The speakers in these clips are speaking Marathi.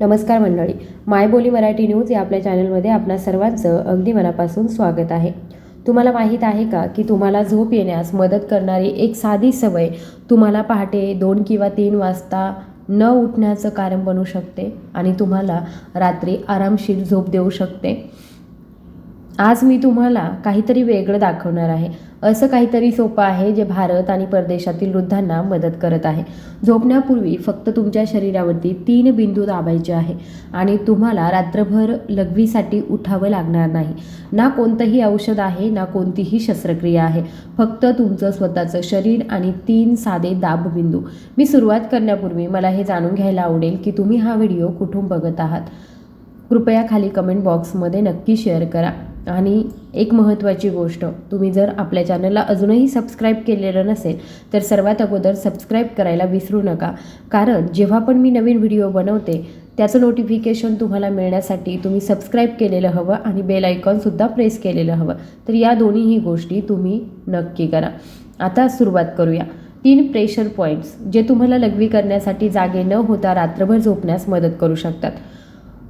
नमस्कार मंडळी. मायबोली मराठी न्यूज या आपल्या चॅनलमध्ये आपणा सर्वांचं अगदी मनापासून स्वागत आहे. तुम्हाला माहीत आहे का की तुम्हाला झोप येण्यास मदत करणारी एक साधी सवय तुम्हाला पहाटे दोन किंवा तीन वाजता न उठण्याचं कारण बनू शकते आणि तुम्हाला रात्री आरामशीर झोप देऊ शकते. आज मी तुम्हाला काहीतरी वेगळं दाखवणार आहे. असं काहीतरी सोपं आहे जे भारत आणि परदेशातील वृद्धांना मदत करत आहे. झोपण्यापूर्वी फक्त तुमच्या शरीरावरती तीन बिंदू दाबायचे आहे आणि तुम्हाला रात्रभर लघवीसाठी उठावं लागणार नाही. ना कोणतंही औषध आहे ना कोणतीही शस्त्रक्रिया आहे. फक्त तुमचं स्वतःचं शरीर आणि तीन साधे दाब बिंदू मी सुरुवात करण्यापूर्वी मला हे जाणून घ्यायला आवडेल की तुम्ही हा व्हिडिओ कुठून बघत आहात. कृपया खाली कमेंट बॉक्समध्ये नक्की शेअर करा. आणि एक महत्त्वाची गोष्ट तुम्ही जर आपल्या चॅनलला अजूनही सबस्क्राईब केलेलं नसेल तर सर्वात अगोदर सबस्क्राईब करायला विसरू नका. कारण जेव्हा पण मी नवीन व्हिडिओ बनवते त्याचं नोटिफिकेशन तुम्हाला मिळण्यासाठी तुम्ही सबस्क्राईब केलेलं हवं आणि बेल आयकॉनसुद्धा प्रेस केलेलं हवं. तर या दोन्हीही गोष्टी तुम्ही नक्की करा. आता सुरुवात करूया. तीन प्रेशर पॉईंट्स जे तुम्हाला लघवी करण्यासाठी जागे न होता रात्रभर झोपण्यास मदत करू शकतात.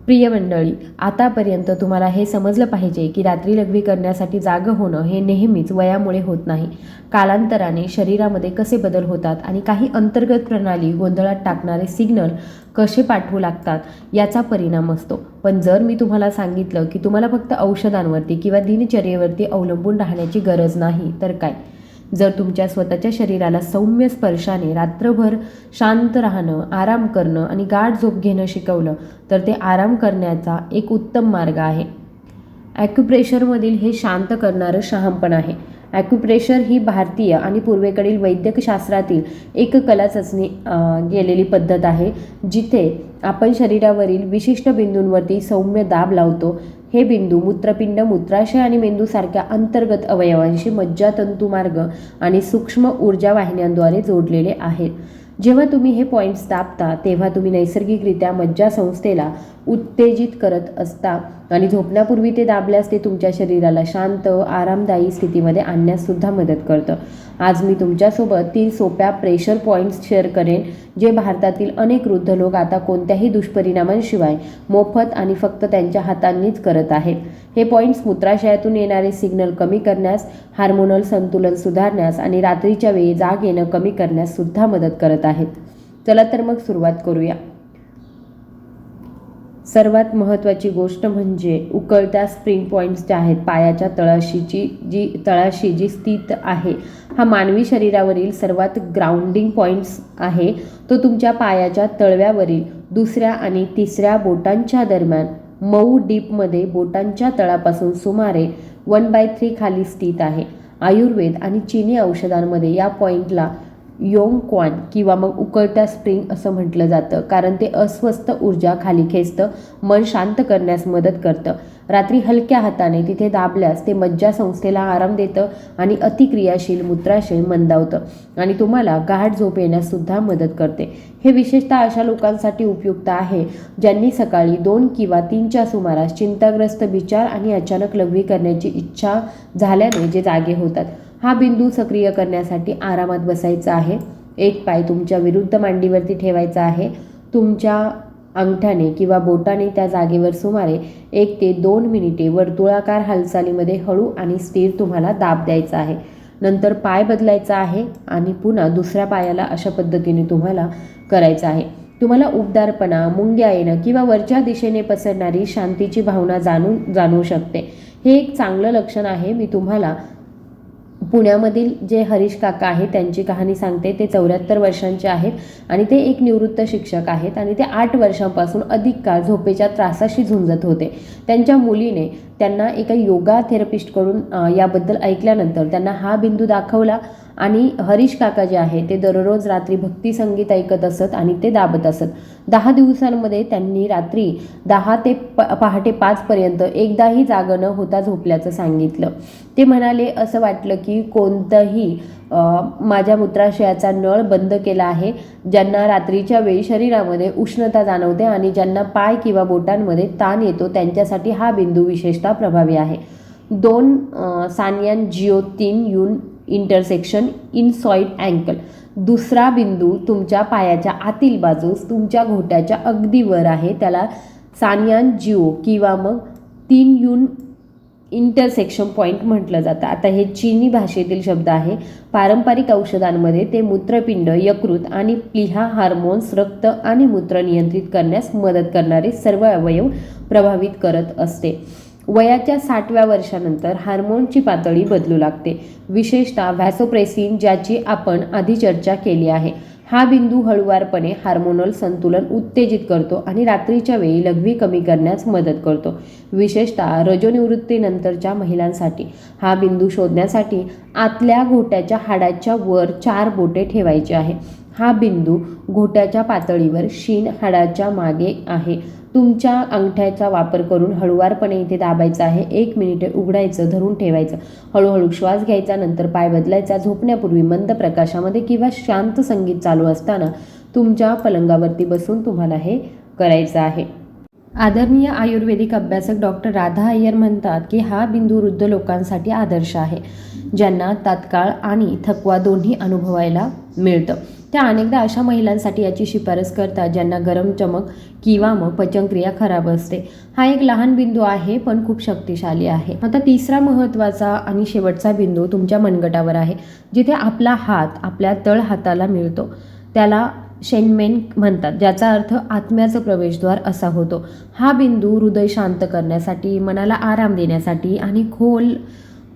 प्रिय मंडळी आतापर्यंत तुम्हाला हे समजलं पाहिजे की रात्री लघवी करण्यासाठी जागं होणं हे नेहमीच वयामुळे होत नाही. कालांतराने शरीरामध्ये कसे बदल होतात आणि काही अंतर्गत प्रणाली गोंधळात टाकणारे सिग्नल कसे पाठवू लागतात याचा परिणाम असतो. पण जर मी तुम्हाला सांगितलं की तुम्हाला फक्त औषधांवरती किंवा दिनचर्येवरती अवलंबून राहण्याची गरज नाही तर काय? जर तुमच्या स्वतःच्या शरीराला सौम्य स्पर्शाने रात्रभर शांत राहणं आराम करणं आणि गाढ झोप घेणं शिकवलं तर ते आराम करण्याचा एक उत्तम मार्ग आहे. ॲक्युप्रेशरमधील हे शांत करणारं शहामपण आहे. ॲक्युप्रेशर ही भारतीय आणि पूर्वेकडील वैद्यकशास्त्रातील एक कला चाचणी गेलेली पद्धत आहे जिथे आपण शरीरावरील विशिष्ट बिंदूंवरती सौम्य दाब लावतो हे बिंदू मूत्रपिंड मूत्राशय आणि मेंदूसारख्या अंतर्गत अवयवांशी मज्जातंतुमार्ग आणि सूक्ष्म ऊर्जा वाहिन्यांद्वारे जोडलेले आहेत. जेव्हा तुम्ही हे पॉईंट्स दाबता तेव्हा तुम्ही नैसर्गिकरित्या मज्जासंस्थेला उत्तेजित करत असता. आणि झोपण्यापूर्वी ते दाबल्यास ते तुमच्या शरीराला शांत आरामदायी स्थितीमध्ये आणण्याससुद्धा मदत करतं. आज मी तुमच्यासोबत तीन सोप्या प्रेशर पॉईंट्स शेअर करेन जे भारतातील अनेक वृद्ध लोक आता कोणत्याही दुष्परिणामांशिवाय मोफत आणि फक्त त्यांच्या हातांनीच करत आहेत. हे पॉईंट्स मूत्राशयातून येणारे सिग्नल कमी करण्यास हार्मोनल संतुलन सुधारण्यास आणि रात्रीच्या वेळी जाग येणं कमी करण्यास सुद्धा मदत करत आहेत. चला तर मग सुरुवात करूया. सर्वात महत्त्वाची गोष्ट म्हणजे उकळत्या स्प्रिंग पॉईंट्स ज्या आहेत पायाच्या तळाशीची जी तळाशी जी स्थित आहे हा मानवी शरीरावरील सर्वात ग्राउंडिंग पॉईंट्स आहे. तो तुमच्या पायाच्या तळव्यावरील दुसऱ्या आणि तिसऱ्या बोटांच्या दरम्यान मऊ डीपमध्ये बोटांच्या तळापासून सुमारे वन बाय थ्री खाली स्थित आहे. आयुर्वेद आणि चिनी औषधांमध्ये या पॉईंटला योंग क्वान किंवा मग उकळत्या स्प्रिंग असं म्हटलं जातं. कारण ते अस्वस्थ ऊर्जा खाली खेचतं मन शांत करण्यास मदत करतं. रात्री हलक्या हाताने तिथे दाबल्यास ते मज्जासंस्थेला आराम देतं आणि अतिक्रियाशील मूत्राशय मंदावतं. आणि तुम्हाला गाठ झोप येण्याससुद्धा मदत करते. हे विशेषतः अशा लोकांसाठी उपयुक्त आहे ज्यांनी सकाळी दोन किंवा तीनच्या सुमारास चिंताग्रस्त विचार आणि अचानक लघवी करण्याची इच्छा झाल्याने जे जागे होतात. हा बिंदू सक्रिय करण्यासाठी आरामात बसायचा आहे. एक पाय तुमच्या विरुद्ध मांडीवरती ठेवायचा आहे. तुमच्या अंगठ्याने किंवा बोटाने त्या जागेवर सुमारे एक ते दोन मिनिटे वर्तुळाकार हालचालीमध्ये हळू आणि स्थिर तुम्हाला दाब द्यायचा आहे. नंतर पाय बदलायचा आहे आणि पुन्हा दुसऱ्या पायाला अशा पद्धतीने तुम्हाला करायचं आहे. तुम्हाला उबदारपणा मुंग्या येणं किंवा वरच्या दिशेने पसरणारी शांतीची भावना जाणून जाणवू शकते. हे एक चांगलं लक्षण आहे. मी तुम्हाला पुण्यामधील जे हरीश काका आहेत त्यांची कहाणी सांगते. ते चौऱ्याहत्तर वर्षांचे आहेत आणि ते एक निवृत्त शिक्षक आहेत आणि ते आठ वर्षांपासून अधिक काळ झोपेच्या त्रासाशी झुंजत होते. त्यांच्या मुलीने त्यांना एका योगा थेरपिस्टकडून याबद्दल ऐकल्यानंतर त्यांना हा बिंदू दाखवला. आणि हरीश काका जे आहे ते दररोज रात्री भक्ती संगीत ऐकत असत आणि ते दाबत असत. दहा दिवसांमध्ये त्यांनी रात्री दहा ते प पहाटे पाचपर्यंत एकदाही जागं न होता झोपल्याचं सांगितलं. ते म्हणाले असं वाटलं की कोणतंही माझ्या मूत्राशयाचा नळ बंद केला आहे ज्यांना रात्रीच्या वेळी शरीरामध्ये उष्णता जाणवते आणि ज्यांना पाय किंवा बोटांमध्ये ताण येतो त्यांच्यासाठी हा बिंदू विशेषतः प्रभावी आहे. दोन सानियान सानियन जिओ तीन युन इंटरसेक्शन इन सॉईड अँकल दुसरा बिंदू तुमच्या पायाच्या आतील बाजूस तुमच्या घोट्याच्या अगदी वर आहे. त्याला सानियान जिओ किंवा मग तीन युन इंटरसेक्शन पॉईंट म्हटलं जातं. आता हे चीनी भाषेतील शब्द आहे. पारंपरिक औषधांमध्ये ते मूत्रपिंड यकृत आणि प्लिहा हार्मोन्स रक्त आणि मूत्र नियंत्रित करण्यास मदत करणारे सर्व अवयव प्रभावित करत असते. वयाच्या साठव्या वर्षानंतर हार्मोनची पातळी बदलू लागते. विशेषतः व्हॅसोप्रेसिन ज्याची आपण आधी चर्चा केली आहे. हा बिंदू हळुवारपणे हार्मोनल संतुलन उत्तेजित करतो आणि रात्रीच्या वेळी लघवी कमी करण्यास मदत करतो. विशेषतः रजोनिवृत्तीनंतरच्या महिलांसाठी. हा बिंदू शोधण्यासाठी आतल्या घोट्याच्या हाडाच्या वर चार बोटे ठेवायचे आहे. हा बिंदू घोट्याच्या पातळीवर शीन हाडाच्या मागे आहे. तुमच्या अंगठ्याचा वापर करून हळुवारपणे इथे दाबायचं आहे. एक मिनिटे उघडायचं धरून ठेवायचं. हळूहळू श्वास घ्यायचा नंतर पाय बदलायचा. झोपण्यापूर्वी मंद प्रकाशामध्ये किंवा शांत संगीत चालू असताना तुमच्या पलंगावरती बसून तुम्हाला हे करायचं आहे. आदरणीय आयुर्वेदिक अभ्यासक डॉक्टर राधा अय्यर म्हणतात की हा बिंदू वृद्ध लोकांसाठी आदर्श आहे ज्यांना तात्काळ आणि थकवा दोन्ही अनुभवायला मिळतं. त्या अनेकदा अशा महिलांसाठी याची शिफारस करतात ज्यांना गरम चमक किंवा मग पचनक्रिया खराब असते. हा एक लहान बिंदू आहे पण खूप शक्तिशाली आहे. आता तिसरा महत्त्वाचा आणि शेवटचा बिंदू तुमच्या मनगटावर आहे जिथे आपला हात आपल्या तळ हाताला मिळतो. त्याला शेनमेन म्हणतात ज्याचा अर्थ आत्म्याचं प्रवेशद्वार असा होतो. हा बिंदू हृदय शांत करण्यासाठी मनाला आराम देण्यासाठी आणि खोल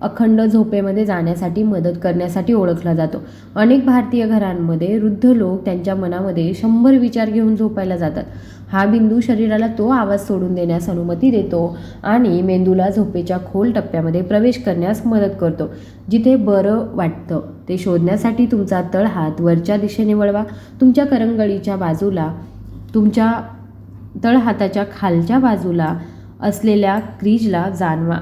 अखंड झोपेमध्ये जाण्यासाठी मदत करण्यासाठी ओळखला जातो. अनेक भारतीय घरांमध्ये वृद्ध लोक त्यांच्या मनामध्ये शंभर विचार घेऊन झोपायला जातात. हा बिंदू शरीराला तो आवाज सोडून देण्यास अनुमती देतो आणि मेंदूला झोपेच्या खोल टप्प्यामध्ये प्रवेश करण्यास मदत करतो. जिथे बरं वाटतं ते शोधण्यासाठी तुमचा तळहात वरच्या दिशेने वळवा. तुमच्या करंगळीच्या बाजूला तुमच्या तळहाताच्या खालच्या बाजूला असलेल्या क्रीजला जाणवा.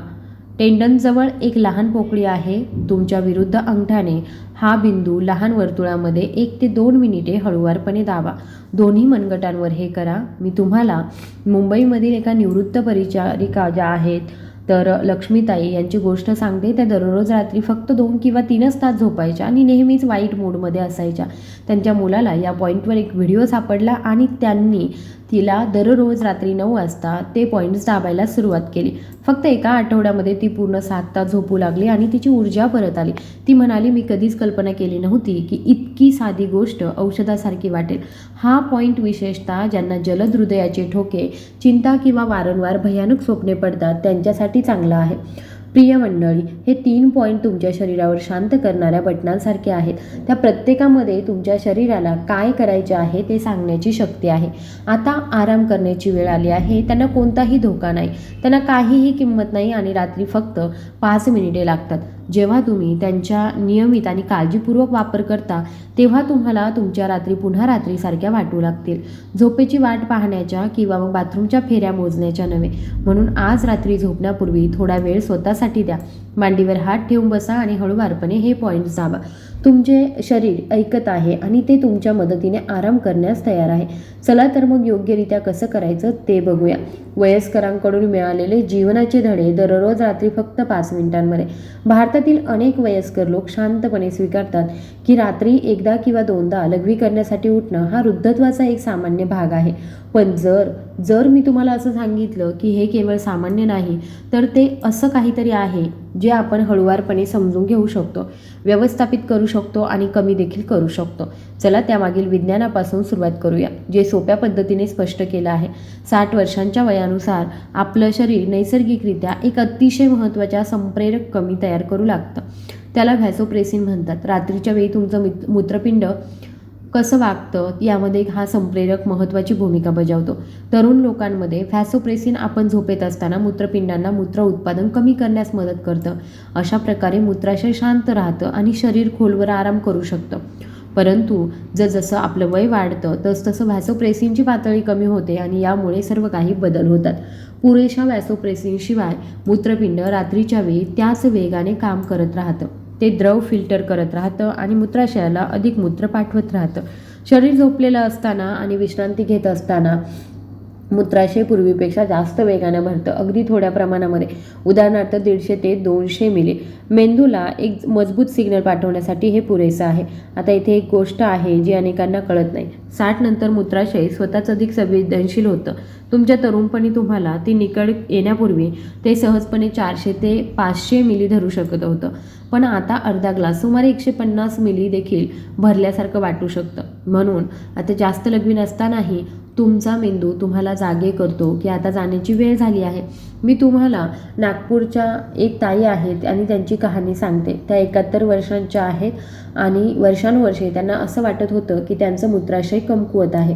टेंडनजवळ एक लहान पोकळी आहे. तुमच्या विरुद्ध अंगठाने हा बिंदू लहान वर्तुळामध्ये एक ते दोन मिनिटे हळुवारपणे दाबा. दोन्ही मनगटांवर हे करा. मी तुम्हाला मुंबईमधील एका निवृत्त परिचारिका ज्या आहेत तर लक्ष्मीताई यांची गोष्ट सांगते. त्या दररोज रात्री फक्त दोन किंवा तीनच तास झोपायच्या आणि नेहमीच वाईट मूडमध्ये असायच्या. त्यांच्या मुलाला या पॉईंटवर एक व्हिडिओ सापडला आणि त्यांनी तिला दररोज रात्री नऊ वाजता ते पॉईंट्स दाबायला सुरुवात केली. फक्त एका आठवड्यामध्ये ती पूर्ण सात तास झोपू लागली आणि तिची ऊर्जा परत आली. ती म्हणाली मी कधीच कल्पना केली नव्हती की इतकी साधी गोष्ट औषधासारखी वाटेल. हा पॉईंट विशेषतः ज्यांना जलद हृदयाचे ठोके चिंता किंवा वारंवार भयानक स्वप्ने पडतात त्यांच्यासाठी चांगला आहे. प्रिय मंडळी हे तीन पॉईंट तुमच्या शरीरावर शांत करणाऱ्या बटनांसारखे आहेत. त्या प्रत्येकामध्ये तुमच्या शरीराला काय करायचे आहे ते सांगण्याची शक्ती आहे. आता आराम करण्याची वेळ आली आहे. त्यांना कोणताही धोका नाही. त्यांना काहीही किंमत नाही आणि रात्री फक्त पाच मिनिटे लागतात. जेव्हा तुम्ही त्यांच्या नियमित आणि काळजीपूर्वक वापर करता तेव्हा तुम्हाला तुमच्या रात्री पुन्हा रात्रीसारख्या वाटू लागतील. झोपेची वाट पाहण्याच्या किंवा मग बाथरूमच्या फेऱ्या मोजण्याच्या नव्हे. म्हणून आज रात्री झोपण्यापूर्वी थोडा वेळ स्वतःसाठी द्या. मांडीवर हात ठेवून बसा आणि हळूवारपणे हे पॉईंट जावा. तुमचे शरीर ऐकत आहे आणि ते तुमच्या मदतीने आराम करण्यास तयार आहे. चला तर मग योग्यरित्या कसं करायचं ते बघूया. वयस्करांकडून मिळालेले जीवनाचे धडे दररोज रात्री फक्त पाच मिनिटांमध्ये. भारतातील अनेक वयस्कर लोक शांतपणे स्वीकारतात की रात्री एकदा किंवा दोनदा लघवी करण्यासाठी उठणं हा वृद्धत्वाचा एक सामान्य भाग आहे. पण जर जर मी तुम्हाला असं सांगितलं की हे केवळ सामान्य नाही तर ते असं काहीतरी आहे जे आपण हळुवारपणे समजून घेऊ शकतो व्यवस्थापित करू शकतो आणि कमी देखील करू शकतो. चला त्यामागील विज्ञानापासून सुरुवात करूया जे सोप्या पद्धतीने स्पष्ट केलं आहे. साठ वर्षांच्या वयानुसार आपलं शरीर नैसर्गिकरित्या एक अतिशय महत्त्वाच्या संप्रेरक कमी तयार करू लागतं. त्याला व्हॅसोप्रेसिन म्हणतात. रात्रीच्या वेळी तुमचं मित मूत्रपिंड कसं वागतं यामध्ये हा संप्रेरक महत्त्वाची भूमिका बजावतो. तरुण लोकांमध्ये फॅसोप्रेसिन आपण झोपेत असताना मूत्रपिंडांना मूत्र उत्पादन कमी करण्यास मदत करतं. अशा प्रकारे मूत्राशय शांत राहतं आणि शरीर खोलवर आराम करू शकतं. परंतु जसजसं आपलं वय वाढतं तसतसं व्हॅसोप्रेसिनची पातळी कमी होते आणि यामुळे सर्व काही बदल होतात. पुरेशा व्हॅसोप्रेसिनशिवाय मूत्रपिंड रात्रीच्या वेळी त्याच वेगाने काम करत राहतं. ते द्रव फिल्टर करत राहतं आणि मूत्राशयाला अधिक मूत्र पाठवत राहतं. शरीर झोपलेलं असताना आणि विश्रांती घेत असताना मूत्राशय पूर्वीपेक्षा जास्त वेगानं भरतं. अगदी थोड्या प्रमाणामध्ये. उदाहरणार्थ दीडशे ते दोनशे मिली. मेंदूला एक मजबूत सिग्नल पाठवण्यासाठी हे पुरेसं आहे. आता इथे एक गोष्ट आहे जी अनेकांना कळत नाही. साठ नंतर मूत्राशय स्वतःच अधिक संवेदनशील होतं. तुमच्या तरुणपणी तुम्हाला ती निकड येण्यापूर्वी ते सहजपणे चारशे ते पाचशे मिली धरू शकत होतं. पण आता अर्धा ग्लास सुमारे एकशे पन्नास मिली देखील भरल्यासारखं वाटू शकतं. म्हणून आता जास्त लघवी नसतानाही तुमचा मेंदू तुम्हाला जागे करतो की आता जाण्याची वेळ झाली आहे. मी तुम्हाला नागपूरच्या एक ताई आहेत आणि त्यांची कहाणी सांगते. त्या एकाहत्तर वर्षांच्या आहेत आणि वर्षानुवर्षे त्यांना असं वाटत होतं की त्यांचं मूत्राशय कमकुवत आहे.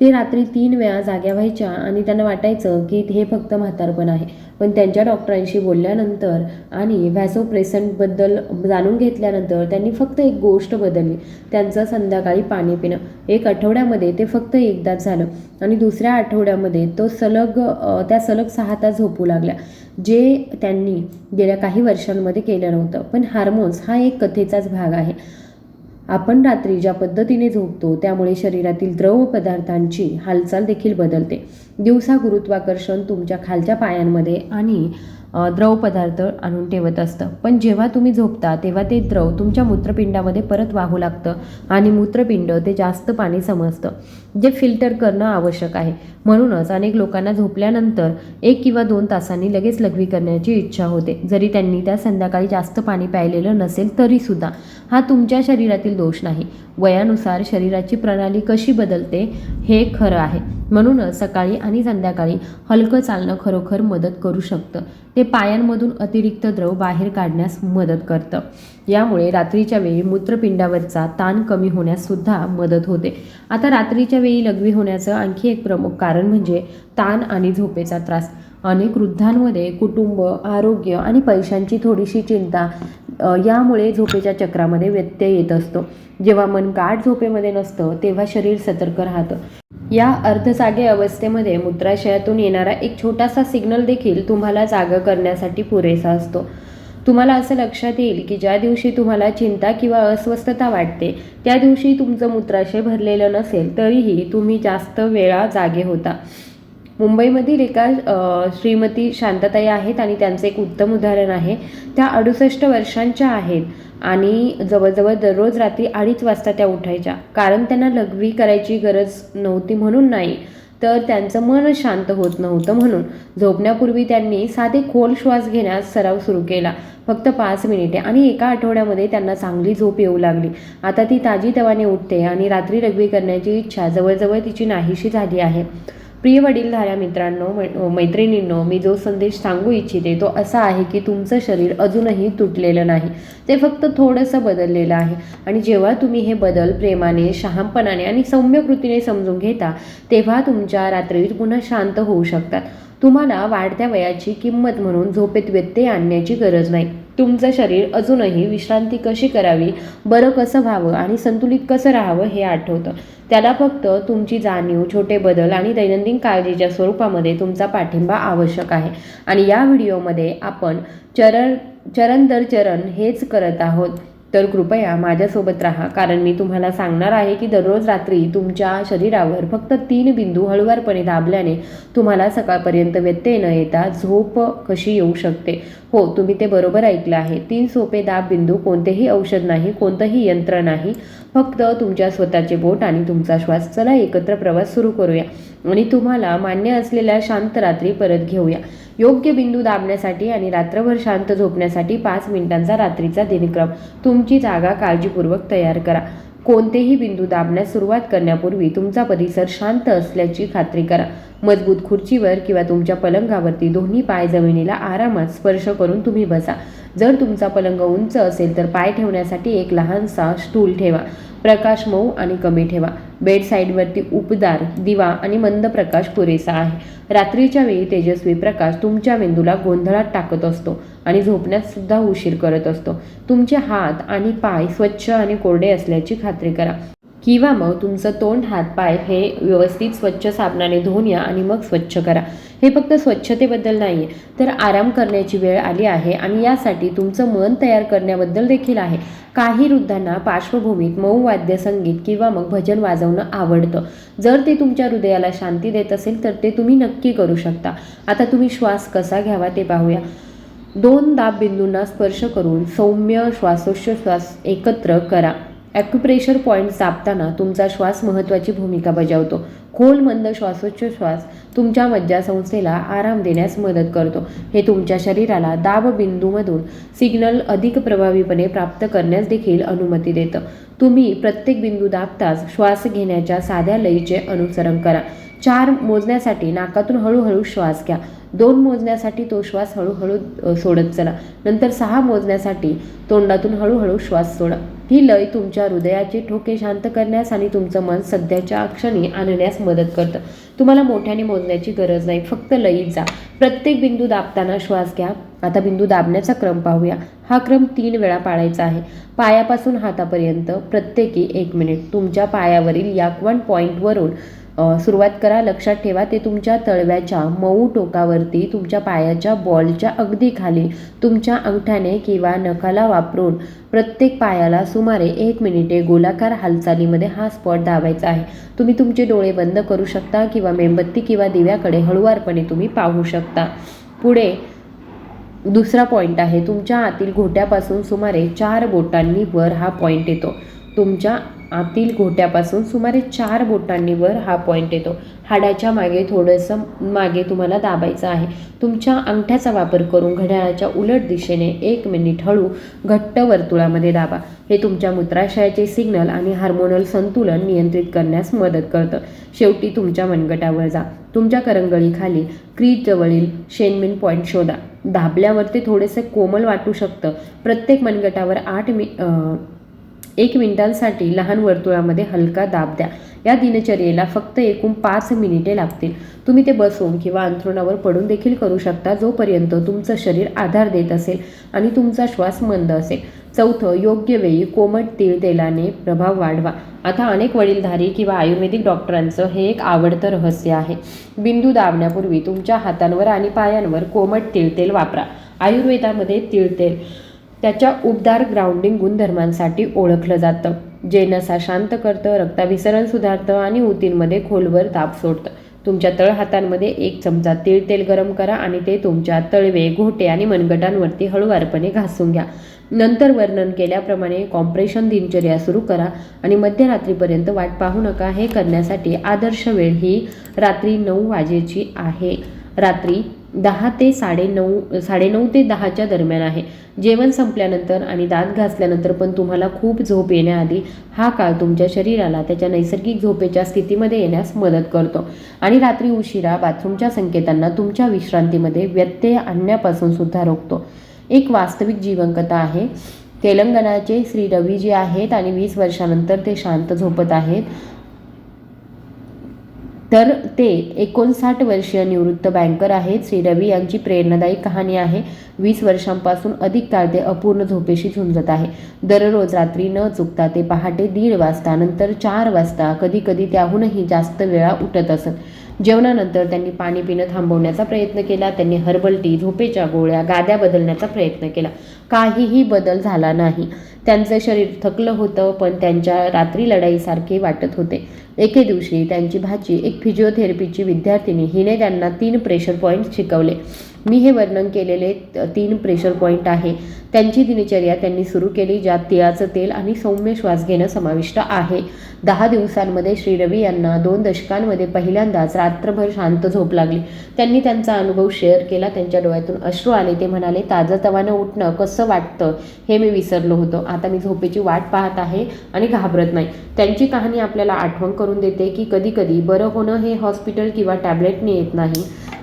ते रात्री तीन वेळा जाग्या व्हायच्या आणि त्यांना वाटायचं की हे फक्त म्हातारपण आहे. पण त्यांच्या डॉक्टरांशी बोलल्यानंतर आणि व्हॅसोप्रेसंटबद्दल जाणून घेतल्यानंतर त्यांनी फक्त एक गोष्ट बदलली. त्यांचं संध्याकाळी पाणी पिणं. एक आठवड्यामध्ये ते फक्त एकदाच झालं. आणि दुसऱ्या आठवड्यामध्ये तो सलग त्या सलग सहा तास झोपू लागल्या. जे त्यांनी गेल्या काही वर्षांमध्ये केलं नव्हतं. पण हार्मोन्स हा एक कथेचाच भाग आहे. आपण रात्री ज्या पद्धतीने झोपतो त्यामुळे शरीरातील द्रव पदार्थांची हालचाल देखील बदलते. दिवसा गुरुत्वाकर्षण तुमच्या खालच्या पायांमध्ये आणि द्रव पदार्थ आणून ठेवत असतं. पण जेव्हा तुम्ही झोपता तेव्हा ते द्रव तुमच्या मूत्रपिंडामध्ये परत वाहू लागतं आणि मूत्रपिंड ते जास्त पाणी समजतं जे फिल्टर करणं आवश्यक आहे. म्हणूनच अनेक लोकांना झोपल्यानंतर एक किंवा दोन तासांनी लगेच लघवी करण्याची इच्छा होते. जरी त्यांनी त्या संध्याकाळी जास्त पाणी प्यायलेलं नसेल तरीसुद्धा हा तुमच्या शरीरातील दोष नाही. वयानुसार शरीराची प्रणाली कशी बदलते हे खरं आहे. म्हणूनच सकाळी आणि संध्याकाळी हलकं चालणं खरोखर मदत करू शकतं. ते पायांमधून अतिरिक्त द्रव बाहेर काढण्यास मदत करतं. यामुळे रात्रीच्या वेळी मूत्रपिंडावरचा ताण कमी होण्यास सुद्धा मदत होते. आता रात्रीच्या वेळी लघवी होण्याचं आणखी एक प्रमुख कारण म्हणजे ताण आणि झोपेचा त्रास. अनेक वृद्धांमध्ये कुटुंब आरोग्य आणि पैशांची थोडीशी चिंता यामुळे झोपेच्या चक्रामध्ये व्यत्यय येत असतो. जेव्हा मन गाठ झोपेमध्ये नसतं तेव्हा शरीर सतर्क राहतं. या अर्धजागे अवस्थेमध्ये मूत्राशयातून येणारा एक छोटासा सिग्नल देखील तुम्हाला जागं करण्यासाठी पुरेसा असतो. तुम्हाला असं लक्षात येईल की ज्या दिवशी तुम्हाला चिंता किंवा अस्वस्थता वाटते त्या दिवशी तुमचं मूत्राशय भरलेलं नसेल तरीही तुम्ही जास्त वेळा जागे होता. मुंबईमधील एका श्रीमती शांतताई आहेत आणि त्यांचं एक उत्तम उदाहरण आहे. त्या अडुसष्ट वर्षांच्या आहेत आणि जवळजवळ दररोज रात्री अडीच वाजता त्या उठायच्या. कारण त्यांना लघवी करायची गरज नव्हती म्हणून नाही तर त्यांचं मन शांत होत नव्हतं म्हणून. झोपण्यापूर्वी त्यांनी साधे खोल श्वास घेण्यास सराव सुरू केला. फक्त पाच मिनिटे आणि एका आठवड्यामध्ये त्यांना चांगली झोप येऊ लागली. आता ती ताजी तवाने उठते आणि रात्री लघवी करण्याची इच्छा जवळजवळ तिची नाहीशी झाली आहे. प्रिय वडीलधाऱ्या मित्रांनो मै- मैत्रिणींनो मी जो संदेश सांगू इच्छिते तो असा आहे की तुमचं शरीर अजूनही तुटलेलं नाही. ते फक्त थोडंसं बदललेलं आहे. आणि जेव्हा तुम्ही हे बदल प्रेमाने शहामपणाने आणि सौम्य कृतीने समजून घेता तेव्हा तुमच्या रात्री पुन्हा शांत होऊ शकतात. तुम्हाला वाढत्या वयाची किंमत म्हणून झोपेत व्यत्यय आणण्याची गरज नाही. तुमचं शरीर अजूनही विश्रांती कशी करावी बरं कसं व्हावं आणि संतुलित कसं राहावं हे आठवतं. त्याला फक्त तुमची जाणीव छोटे बदल आणि दैनंदिन काळजीच्या स्वरूपामध्ये तुमचा पाठिंबा आवश्यक आहे. आणि या व्हिडिओमध्ये आपण चरण चरण दर चरण हेच करत आहोत. तर कृपया माझ्यासोबत राहा कारण मी तुम्हाला सांगणार आहे की दररोज रात्री तुमच्या शरीरावर फक्त तीन बिंदू हळूवारपणे दाबल्याने तुम्हाला सकाळपर्यंत व्यत्यय न येता झोप कशी येऊ शकते? हो तुम्ही ते बरोबर ऐकलं आहे. तीन सोपे दाब बिंदू कोणतेही औषध नाही कोणतंही यंत्र नाही. फक्त तुमच्या स्वतःचे बोट आणि तुमचा श्वास. चला एकत्र प्रवास सुरू करूया आणि तुम्हाला मान्य असलेल्या शांत रात्री परत घेऊया. योग्य बिंदू दाबण्यासाठी आणि रात्रभर शांत झोपण्यासाठी पाच मिनिटांचा रात्रीचा दिनक्रम. तुमची जागा काळजीपूर्वक तयार करा. कोणतेही बिंदू दाबण्यास सुरुवात करण्यापूर्वी तुमचा परिसर शांत असल्याची खात्री करा. मजबूत खुर्चीवर किंवा तुमच्या पलंगावरती दोन्ही पाय जमिनीला आरामात स्पर्श करून तुम्ही बसा. जर तुमचा पलंग उंच असेल तर पाय ठेवण्यासाठी एक लहानसा स्टूल ठेवा. प्रकाश मऊ आणि कमी ठेवा. बेड साईडवरती उपदार दिवा आणि मंद प्रकाश पुरेसा आहे. रात्रीच्या वेळी तेजस्वी प्रकाश तुमच्या मेंदूला गोंधळात टाकत असतो आणि झोपण्यात सुद्धा उशीर करत असतो. तुमचे हात आणि पाय स्वच्छ आणि कोरडे असल्याची खात्री करा. किंवा मग तुमचं तोंड हातपाय हे व्यवस्थित स्वच्छ साबणाने धुवून या आणि मग स्वच्छ करा. हे फक्त स्वच्छतेबद्दल नाही आहे तर आराम करण्याची वेळ आली आहे आणि यासाठी तुमचं मन तयार करण्याबद्दल देखील आहे. काही वृद्धांना पार्श्वभूमीत मऊ वाद्य संगीत किंवा मग भजन वाजवणं आवडतं. जर ते तुमच्या हृदयाला शांती देत असेल तर ते तुम्ही नक्की करू शकता. आता तुम्ही श्वास कसा घ्यावा ते पाहूया. दोन दाब बिंदूंना स्पर्श करून सौम्य श्वासोच्छ्वास एकत्र करा. ॲक्युप्रेशर पॉईंट दाबताना तुमचा श्वास महत्त्वाची भूमिका बजावतो. खोल मंद श्वासोच्छ्वास तुमच्या मज्जासंस्थेला आराम देण्यास मदत करतो. हे तुमच्या शरीराला दाब बिंदूमधून सिग्नल अधिक प्रभावीपणे प्राप्त करण्यास देखील अनुमती देतं. तुम्ही प्रत्येक बिंदू दाबताच श्वास घेण्याच्या साध्या लयीचे अनुसरण करा. चार मोजण्यासाठी नाकातून हळूहळू श्वास घ्या. दोन मोजण्यासाठी तो श्वास हळूहळू सोडत चला. नंतर सहा मोजण्यासाठी तोंडातून हळूहळू श्वास सोडा. ही लय तुमच्या हृदयाचे ठोके शांत करण्यास आणि तुमचं मन सध्याच्या क्षणी आणण्यास मदत करतं. तुम्हाला मोठ्याने मोजण्याची गरज नाही फक्त लयीत जा. प्रत्येक बिंदू दाबताना श्वास घ्या. आता बिंदू दाबण्याचा क्रम पाहूया. हा क्रम तीन वेळा पाळायचा आहे. पायापासून हातापर्यंत प्रत्येकी एक मिनिट. तुमच्या पायावरील याकवन पॉईंटवरून सुरुवात करा. लक्षात ठेवा ते तुमच्या तळव्याच्या मऊ टोकावरती तुमच्या पायाच्या बॉलच्या अगदी खाली तुमच्या अंगठ्याने किंवा नखाला वापरून प्रत्येक पायाला सुमारे एक मिनिटे गोलाकार हालचालीमध्ये हा स्पॉट दाबायचा आहे. तुम्ही तुमचे डोळे बंद करू शकता किंवा मेणबत्ती किंवा दिव्याकडे हळुवारपणे तुम्ही पाहू शकता. पुढे दुसरा पॉईंट आहे. तुमच्या आतील घोट्यापासून सुमारे चार बोटांनी वर हा पॉईंट येतो. तुमच्या आतील घोट्यापासून सुमारे चार बोटांनी वर हा पॉईंट येतो. हाडाच्या मागे थोडंसं मागे तुम्हाला दाबायचं आहे. तुमच्या अंगठ्याचा वापर करून घड्याळाच्या उलट दिशेने एक मिनिट हळू घट्ट वर्तुळामध्ये दाबा. हे तुमच्या मूत्राशयाचे सिग्नल आणि हार्मोनल संतुलन नियंत्रित करण्यास मदत करतं. शेवटी तुमच्या मनगटावर जा. तुमच्या करंगळीखाली क्रीजजवळील शेनमिन पॉईंट शोधा. दाबल्यावर ते थोडेसे कोमल वाटू शकतं. प्रत्येक मनगटावर आठ मि आ... एक मिनिटांसाठी लहान वर्तुळामध्ये हलका दाब द्या. या दिनचर्येला फक्त एकूण पाच मिनिटे लागतील. तुम्ही ते बसून किंवा अंथरुणावर पडून देखील करू शकता जोपर्यंत तुमचं शरीर आधार देत असेल आणि तुमचा श्वास मंद असेल. चौथं योग्य वेळी कोमट तीळ तेलाने प्रभाव वाढवा. आता अनेक वडीलधारी किंवा आयुर्वेदिक डॉक्टरांचं हे एक आवडतं रहस्य आहे. बिंदू दाबण्यापूर्वी तुमच्या हातांवर आणि पायांवर कोमट तिळतेल वापरा. आयुर्वेदामध्ये तिळतेल त्याच्या उबदार ग्राउंडिंग गुणधर्मांसाठी ओळखलं जातं. जे नसा शांत करतं रक्ताभिसरण सुधारतं आणि ऊतींमध्ये खोलवर ताप सोडतं. तुमच्या तळहातांमध्ये एक चमचा तीळ तेल गरम करा आणि ते तुमच्या तळवे घोटे आणि मनगटांवरती हळूवारपणे घासून घ्या. नंतर वर्णन केल्याप्रमाणे कॉम्प्रेशन दिनचर्या सुरू करा आणि मध्यरात्रीपर्यंत वाट पाहू नका. हे करण्यासाठी आदर्श वेळ ही रात्री नऊ वाजेची आहे. रात्री दहा ते साडेनऊ साडेनऊ ते दहाच्या दरम्यान आहे. जेवण संपल्यानंतर आणि दात घासल्यानंतर पण तुम्हाला खूप झोप येण्याआधी हा काळ तुमच्या शरीराला त्याच्या नैसर्गिक झोपेच्या स्थितीमध्ये येण्यास मदत करतो. आणि रात्री उशिरा बाथरूमच्या संकेतांना तुमच्या विश्रांतीमध्ये व्यत्यय आणण्यापासून सुद्धा रोखतो. एक वास्तविक जीवनकथा आहे. तेलंगणाचे श्री रवी जे आहेत आणि वीस वर्षानंतर ते शांत झोपत आहेत. तर ते एकोणसाठ वर्षीय निवृत्त बँकर आहेत. श्री रवी यांची प्रेरणादायी कहाणी आहे. वीस वर्षांपासून अधिक काळ ते अपूर्ण झोपेशी झुंजत आहे. दररोज रात्री न चुकता ते पहाटे दीड वाजता नंतर चार वाजता कधी कधी त्याहूनही जास्त वेळा उठत असत. जेवणानंतर त्यांनी पाणी पिणं थांबवण्याचा प्रयत्न केला. त्यांनी हर्बल टी झोपेच्या गोळ्या गाद्या बदलण्याचा प्रयत्न केला. काहीही बदल झाला नाही. त्यांचं शरीर थकलं होतं पण त्यांच्या रात्री लढाईसारखे वाटत होते. एके दिवशी त्यांची भाची एक फिजिओथेरपीची विद्यार्थिनी हिने त्यांना तीन प्रेशर पॉईंट शिकवले. मी हे वर्णन केलेले तीन प्रेशर पॉईंट आहे. त्यांची दिनचर्या त्यांनी सुरू केली ज्यात तिळाचं तेल आणि सौम्य श्वास घेणं समाविष्ट आहे. दहा दिवसांमध्ये श्री रवी यांना दोन दशकांमध्ये पहिल्यांदाच रात्रभर शांत झोप लागली. त्यांनी त्यांचा अनुभव शेअर केला त्यांच्या डोळ्यातून अश्रू आले. ते म्हणाले ताजंतवानं उठणं कसं वाटतं हे मी विसरलो होतो. आता मी झोपेची वाट पाहत आहे आणि घाबरत नाही. त्यांची कहाणी आपल्याला आठवण करून देते की कधीकधी बरं होणं हे हॉस्पिटल किंवा टॅबलेटने येत नाही.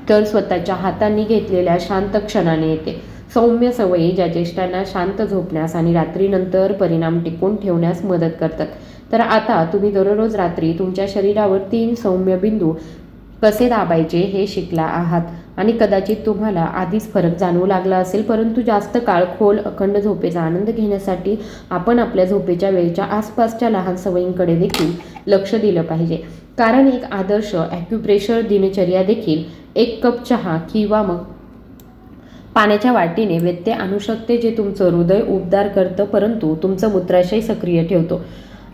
तर स्वतःच्या हातांनी घेतलेल्या शांत क्षणाने येते. सौम्य सवयी ज्या ज्येष्ठांना शांत झोपण्यास आणि रात्रीनंतर परिणाम टिकून ठेवण्यास मदत करतात. तर आता तुम्ही दररोज रात्री तुमच्या शरीरावर तीन सौम्य बिंदू कसे दाबायचे हे शिकला आहात? आणि कदाचित तुम्हाला आधीच फरक जाणवू लागला असेल परंतु जास्त काळ खोल अखंड झोपेचा आनंद घेण्यासाठी आपण आपल्या झोपेच्या वेळेच्या आसपासच्या लहान सवयींकडे देखील लक्ष दिलं पाहिजे. कारण एक आदर्श ॲक्युप्रेशर दिनचर्या देखील एक कप चहा किंवा मग पाण्याच्या वाटीने व्यत्यय आणू शकते जे तुमचं हृदय उबदार करतं परंतु तुमचं मूत्राशय सक्रिय ठेवतो.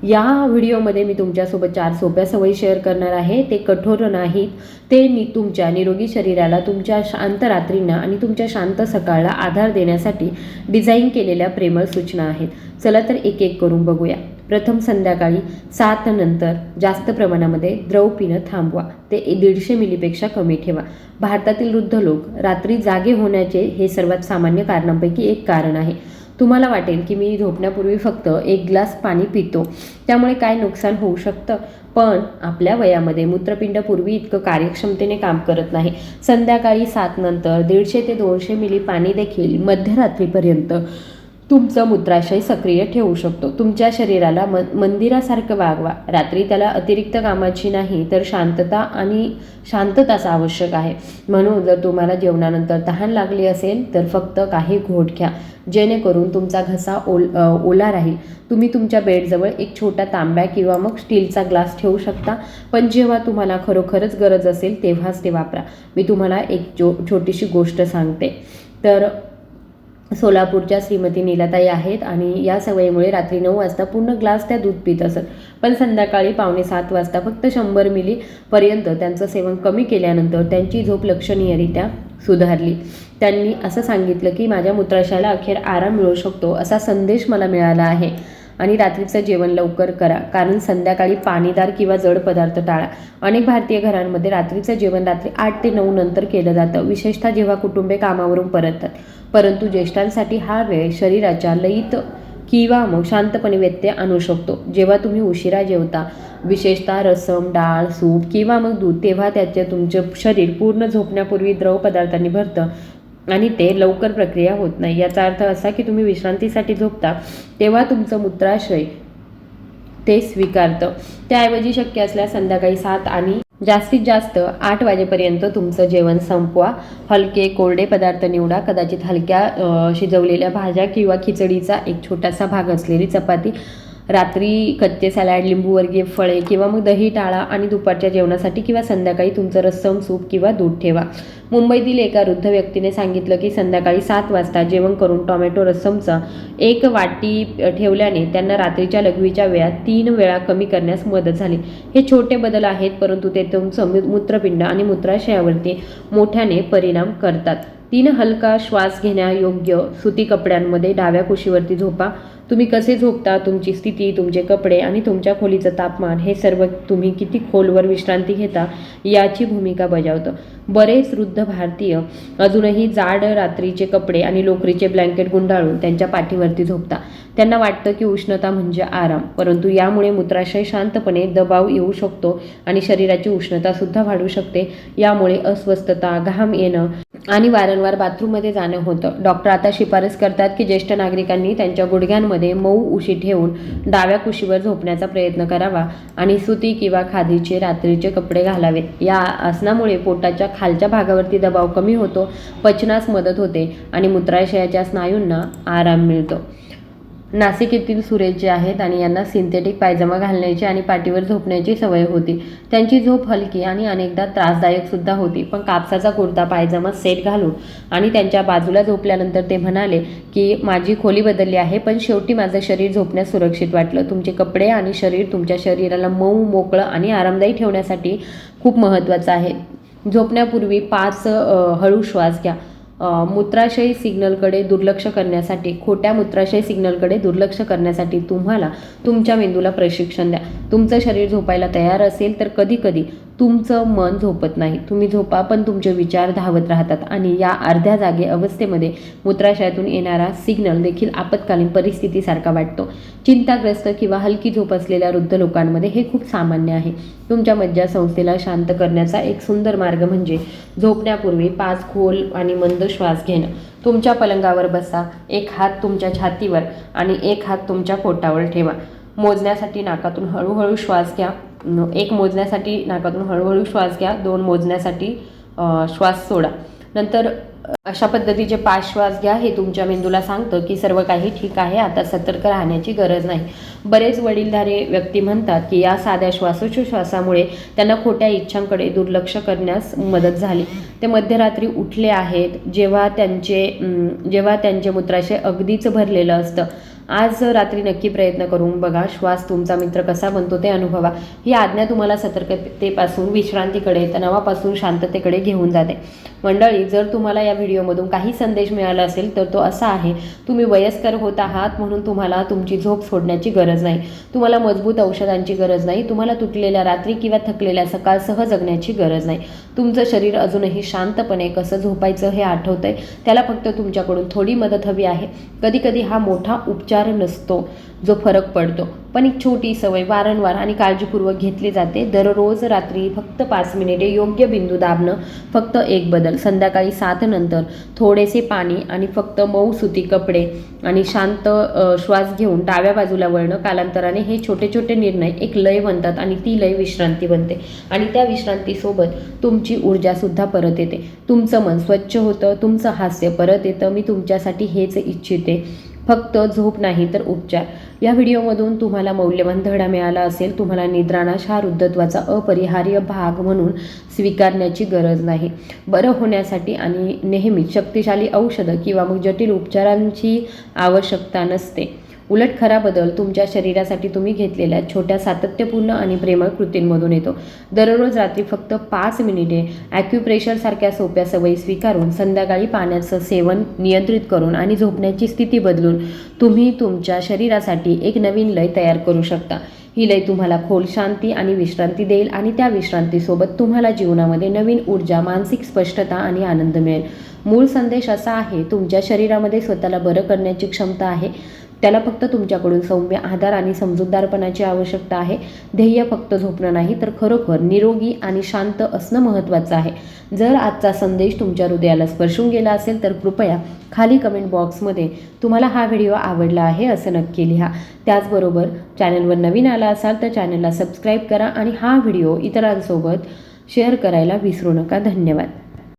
या व्हिडिओमध्ये मी तुमच्यासोबत चार सोप्या सवयी शेअर करणार आहे. ते कठोर नाहीत. ते नि तुमच्या निरोगी शरीराला तुमच्या शांत रात्रींना आणि तुमच्या शांत सकाळला आधार देण्यासाठी डिझाईन केलेल्या प्रेमळ सूचना आहेत. चला तर एक एक करून बघूया. प्रथम संध्याकाळी सात नंतर जास्त प्रमाणामध्ये द्रव पिणं थांबवा. ते दीडशे मिलीपेक्षा कमी ठेवा. भारतातील वृद्ध लोक रात्री जागे होण्याचे हे सर्वात सामान्य कारणांपैकी एक कारण आहे. तुम्हाला वाटेल की मी झोपण्यापूर्वी फक्त एक ग्लास पाणी पितो. त्यामुळे काय नुकसान होऊ शकतं? पण आपल्या वयामध्ये मूत्रपिंड पूर्वी इतकं कार्यक्षमतेने काम करत नाही. संध्याकाळी सात नंतर दीडशे ते दोनशे मिली पाणी देखील मध्यरात्रीपर्यंत तुमचं मूत्राशय सक्रिय ठेवू शकतो. तुमच्या शरीराला म मंदिरासारखं वागवा. रात्री त्याला अतिरिक्त कामाची नाही तर शांतता आणि शांतताच आवश्यक आहे. म्हणून जर तुम्हाला जेवणानंतर तहान लागली असेल तर फक्त काही घोट घ्या. जेणेकरून तुमचा घसा ओल ओला राहील. तुम्ही तुमच्या बेडजवळ एक छोटा तांब्या किंवा मग स्टीलचा ग्लास ठेवू शकता. पण जेव्हा तुम्हाला खरोखरच गरज असेल तेव्हाच ते वापरा. मी तुम्हाला एक जो छोटीशी गोष्ट सांगते. तर सोलापूरच्या श्रीमती नीलाताई आहेत आणि या सवयीमुळे रात्री नऊ वाजता पूर्ण ग्लास त्या दूध पित असत. पण संध्याकाळी पावणे सात वाजता फक्त शंभर मिलीपर्यंत त्यांचं सेवन कमी केल्यानंतर त्यांची झोप लक्षणीयरित्या सुधारली. त्यांनी असं सांगितलं की माझ्या मूत्राशयाला अखेर आराम मिळू शकतो असा संदेश मला मिळाला आहे. आणि रात्रीचं जेवण लवकर करा. कारण संध्याकाळी पाणीदार किंवा जड पदार्थ टाळा. अनेक भारतीय घरांमध्ये रात्रीचं जेवण रात्री आठ ते नऊ नंतर केलं जातं. विशेषतः जेव्हा कुटुंबे कामावरून परततात. परंतु ज्येष्ठांसाठी हा वेळ शरीराच्या लयीत किंवा मग शांतपणे व्यत्यय आणू शकतो. जेव्हा तुम्ही उशिरा जेवता विशेषतः रसम डाळ सूप किंवा मग दूध तेव्हा त्याचे तुमचं शरीर पूर्ण झोपण्यापूर्वी द्रव पदार्थांनी भरतं. आणि ते लवकर प्रक्रिया होत नाही. याचा अर्थ असा की तुम्ही विश्रांतीसाठी झोपता तेव्हा तुमचं मूत्राशय ते स्वीकारतं. त्याऐवजी शक्य असल्यास संध्याकाळी सात आणि जास्तीत जास्त आठ वाजेपर्यंत तुमचं जेवण संपवा. हलके कोरडे पदार्थ निवडा. कदाचित हलक्या शिजवलेल्या भाज्या किंवा खिचडीचा एक छोटासा भाग असलेली चपाती. रात्री कच्चे सॅलॅड लिंबूवर्गीय फळे किंवा मग दही टाळा आणि दुपारच्या जेवणासाठी किंवा संध्याकाळी तुमचं रस्सम सूप किंवा दूध ठेवा. मुंबईतील एका वृद्ध व्यक्तीने सांगितलं की संध्याकाळी सात वाजता जेवण करून टोमॅटो रस्समचा एक वाटी ठेवल्याने त्यांना रात्रीच्या लघवीच्या वेळा तीन वेळा कमी करण्यास मदत झाली. हे छोटे बदल आहेत परंतु ते तुमचं मूत्रपिंड आणि मूत्राशयावरती मोठ्याने परिणाम करतात. तीन हलका श्वास घेण्यायोग्य सुती कपड्यांमध्ये डाव्या कुशीवरती झोपा. तुम्ही कसे झोपता तुमची स्थिती तुमचे कपडे आणि तुमच्या खोलीचं तापमान हे सर्व तुम्ही किती खोलवर विश्रांती घेता याची भूमिका बजावतं. बरेच वृद्ध भारतीय अजूनही जाड रात्रीचे कपडे आणि लोकरीचे ब्लँकेट गुंडाळून त्यांच्या पाठीवरती झोपता. त्यांना वाटतं की उष्णता म्हणजे आराम परंतु यामुळे मूत्राशय शांतपणे दबाव येऊ शकतो आणि शरीराची उष्णता सुद्धा वाढू शकते. यामुळे अस्वस्थता घाम येणं आणि वारंवार बाथरूममध्ये जाणं होतं. डॉक्टर आता शिफारस करतात की ज्येष्ठ नागरिकांनी त्यांच्या गुडघ्यांमध्ये मऊ उशी ठेवून डाव्या कुशीवर झोपण्याचा प्रयत्न करावा आणि सुती किंवा खादीचे रात्रीचे कपडे घालावेत या आसनामुळे पोटाच्या खालच्या भागावरती दबाव कमी होतो पचनास मदत होते आणि मूत्राशयाच्या स्नायूंना आराम मिळतो. नाशिक येथील सुरेश जे आहेत आणि यांना सिंथेटिक पायजमा घालण्याची आणि पाठीवर झोपण्याची सवय होती. त्यांची झोप हलकी आणि अनेकदा त्रासदायक सुद्धा होती. पण कापसाचा कुर्ता पायजमा सेट घालून आणि त्यांच्या बाजूला झोपल्यानंतर ते म्हणाले की माझी खोली बदलली आहे पण शेवटी माझं शरीर झोपण्यास सुरक्षित वाटलं. तुमचे कपडे आणि शरीर तुमच्या शरीराला मऊ मोकळं आणि आरामदायी ठेवण्यासाठी खूप महत्त्वाचं आहे. झोपण्यापूर्वी पाच हळू श्वास घ्या. मूत्राशय सिग्नलकडे दुर्लक्ष करण्यासाठी खोट्या मूत्राशय सिग्नलकडे दुर्लक्ष करण्यासाठी तुम्हाला तुमच्या मेंदूला प्रशिक्षण द्या. तुमचं शरीर झोपायला तयार असेल तर कधीकधी तुमचं मन झोपत नाही. तुम्ही झोपा पण तुमचे विचार धावत राहतात आणि या अर्ध्या जागे अवस्थेमध्ये मूत्राशयातून येणारा सिग्नल देखील आपत्कालीन परिस्थितीसारखा वाटतो. चिंताग्रस्त किंवा हलकी झोप असलेल्या वृद्ध लोकांमध्ये हे खूप सामान्य आहे. तुमच्या मज्जासंस्थेला शांत करण्याचा एक सुंदर मार्ग म्हणजे झोपण्यापूर्वी पाच खोल आणि मंद श्वास घेणं. तुमच्या पलंगावर बसा एक हात तुमच्या छातीवर आणि एक हात तुमच्या पोटावर ठेवा. मोजण्यासाठी नाकातून हळूहळू श्वास घ्या. एक मोजण्यासाठी नाकातून हळूहळू श्वास घ्या दोन मोजण्यासाठी श्वास सोडा. नंतर अशा पद्धतीचे पाच श्वास घ्या हे तुमच्या मेंदूला सांगतं की सर्व काही ठीक आहे आता सतर्क राहण्याची गरज नाही. बरेच वडीलधारे व्यक्ती म्हणतात की या साध्या श्वासोच्छ्वासामुळे त्यांना खोट्या इच्छांकडे दुर्लक्ष करण्यास मदत झाली. ते मध्यरात्री उठले आहेत जेव्हा त्यांचे जेव्हा त्यांचे मूत्राशय अगदीच भरलेलं असतं. आज रात्री नक्की प्रयत्न करून बघा श्वास तुमचा मित्र कसा बनतो ते अनुभवा. ही आज्ञा तुम्हाला सतर्कतेपासून विश्रांतीकडे तणावापासून शांततेकडे घेऊन जाते. मंडळी जर तुम्हाला या व्हिडिओमधून काही संदेश मिळाला असेल तर तो असा आहे तुम्ही वयस्कर होत आहात म्हणून तुम्हाला तुमची झोप सोडण्याची गरज नाही. तुम्हाला मजबूत औषधांची गरज नाही. तुम्हाला तुटलेल्या रात्री किंवा थकलेल्या सकाळसह जगण्याची गरज नाही. तुमचं शरीर अजूनही शांतपणे कसं झोपायचं हे आठवतंय. त्याला फक्त तुमच्याकडून थोडी मदत हवी आहे. कधीकधी हा मोठा उपचार नसतो जो फरक पडतो. पण एक छोटी सवय वारंवार आणि काळजीपूर्वक घेतली जाते. दररोज रात्री फक्त पाच मिनिटे योग्य बिंदू दाबणं फक्त एक बदल. संध्याकाळी सात नंतर थोडेसे पाणी आणि फक्त मऊ सुती कपडे आणि शांत श्वास घेऊन डाव्या बाजूला वळणं कालांतराने हे छोटे छोटे निर्णय एक लय बनतात आणि ती लय विश्रांती बनते. आणि त्या विश्रांतीसोबत तुमची ऊर्जासुद्धा परत येते. तुमचं मन स्वच्छ होतं तुमचं हास्य परत येतं. मी तुमच्यासाठी हेच इच्छिते. फक्त झोप नाही तर उपचार. या व्हिडिओमधून तुम्हाला मौल्यवान धडा मिळाला असेल तुम्हाला निद्राणाश हा वृद्धत्वाचा अपरिहार्य भाग म्हणून स्वीकारण्याची गरज नाही. बरं होण्यासाठी आणि नेहमीच शक्तिशाली औषधं किंवा मग जटिल उपचारांची आवश्यकता नसते. उलट खरा बदल तुमच्या शरीरासाठी तुम्ही घेतलेल्या छोट्या सातत्यपूर्ण आणि प्रेमळ कृतींमधून येतो. दररोज रात्री फक्त पाच मिनिटे ॲक्युप्रेशरसारख्या सोप्या सवयी स्वीकारून संध्याकाळी पाण्याचं सेवन नियंत्रित करून आणि झोपण्याची स्थिती बदलून तुम्ही तुमच्या शरीरासाठी एक नवीन लय तयार करू शकता. ही लय तुम्हाला खोल शांती आणि विश्रांती देईल आणि त्या विश्रांतीसोबत तुम्हाला जीवनामध्ये नवीन ऊर्जा मानसिक स्पष्टता आणि आनंद मिळेल. मूळ संदेश असा आहे तुमच्या शरीरामध्ये स्वतःला बरं करण्याची क्षमता आहे. त्याला फक्त तुमच्याकडून सौम्य आधार आणि समजूतदारपणाची आवश्यकता आहे. ध्येय फक्त झोपणं नाही तर खरोखर निरोगी आणि शांत असणं महत्त्वाचं आहे. जर आजचा संदेश तुमच्या हृदयाला स्पर्शून गेला असेल तर कृपया खाली कमेंट बॉक्समध्ये तुम्हाला हा व्हिडिओ आवडला आहे असं नक्की लिहा. त्याचबरोबर चॅनलवर नवीन आला असाल तर चॅनलला सबस्क्राईब करा आणि हा व्हिडिओ इतरांसोबत शेअर करायला विसरू नका. धन्यवाद.